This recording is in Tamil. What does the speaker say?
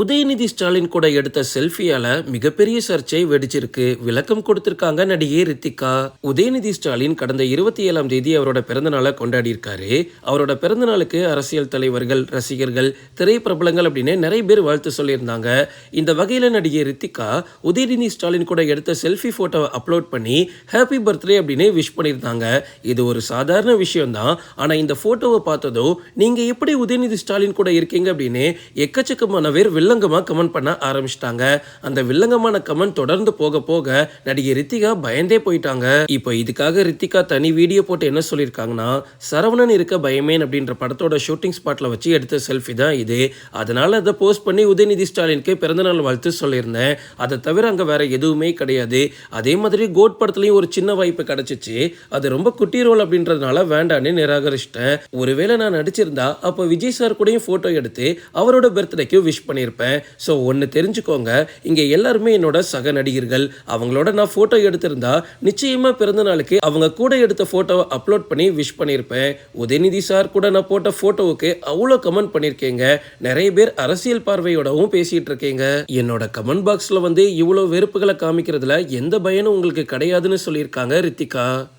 உதயநிதி ஸ்டாலின் கூட எடுத்த செல்ஃபியால மிகப்பெரிய சர்ச்சை வெடிச்சிருக்கு. விளக்கம் கொடுத்திருக்காங்க நடிகை ரித்திகா. உதயநிதி ஸ்டாலின் கடந்த இருபத்தி ஏழாம் தேதி அவரோட பிறந்தநாளை கொண்டாடி இருக்காரு அவரோட பிறந்தநாளுக்கு அரசியல் தலைவர்கள் ரசிகர்கள் திரைப்பிரபலங்கள் அப்படின்னு நிறைய பேர் வாழ்த்து சொல்லியிருந்தாங்க. இந்த வகையில நடிகை ரித்திகா உதயநிதி ஸ்டாலின் கூட எடுத்த செல்ஃபி போட்டோவை அப்லோட் பண்ணி ஹாப்பி பர்த்டே அப்படின்னு விஷ் பண்ணியிருந்தாங்க. இது ஒரு சாதாரண விஷயம் தான் ஆனா இந்த போட்டோவை பார்த்ததும் நீங்க எப்படி உதயநிதி ஸ்டாலின் கூட இருக்கீங்க அப்படின்னு எக்கச்சக்கமான பேர் வில்லங்கமாக கமெண்ட் பண்ண ஆரம்பிச்சிட்டாங்க. அந்த வில்லங்கமான கமெண்ட் தொடர்ந்து போக போக நடிகை ரித்திகா பயந்தே போயிட்டாங்க. இப்போ இதுக்காக ரித்திகா தனி வீடியோ போட்டு என்ன சொல்லியிருக்காங்கன்னா சரவணன் இருக்க பயமேன் அப்படின்ற படத்தோட ஷூட்டிங் ஸ்பாட்டில் வச்சு எடுத்த செல்ஃபி தான் இது. அதனால் அதை போஸ்ட் பண்ணி உதயநிதி ஸ்டாலினுக்கு பிறந்தநாள் வாழ்த்து சொல்லியிருந்தேன். அதை தவிர அங்கே வேற எதுவுமே கிடையாது. அதே மாதிரி கோட் படத்துலையும் ஒரு சின்ன வாய்ப்பு கிடைச்சிச்சு. அது ரொம்ப குட்டி ரோல் அப்படின்றதுனால வேண்டான்னு நிராகரிச்சிட்டேன். ஒருவேளை நான் நடிச்சிருந்தா அப்போ விஜய் சார் கூடயும் ஃபோட்டோ எடுத்து அவரோட பர்த்டேக்கு விஷ் பண்ணியிருப்பேன் ஸோ ஒன்று தெரிஞ்சுக்கோங்க. இங்கே எல்லாருமே என்னோட சக நடிகர்கள். அவங்களோட நான் ஃபோட்டோ எடுத்திருந்தா நிச்சயமா பிறந்த நாளுக்கு அவங்க கூட எடுத்த ஃபோட்டோவை அப்லோட் பண்ணி விஷ் பண்ணியிருப்பேன் உதயநிதி சார் கூட நான் போட்ட ஃபோட்டோவுக்கு அவ்வளோ கமெண்ட் பண்ணியிருக்கேங்க நிறைய பேர் அரசியல் பார்வையோடவும் பேசிகிட்டு இருக்கீங்க. என்னோட கமெண்ட் பாக்ஸில் வந்து இவ்வளோ வெறுப்புகளை காமிக்கிறதுல எந்த பயனும் உங்களுக்கு கிடையாதுன்னு சொல்லியிருக்காங்க ரித்திகா.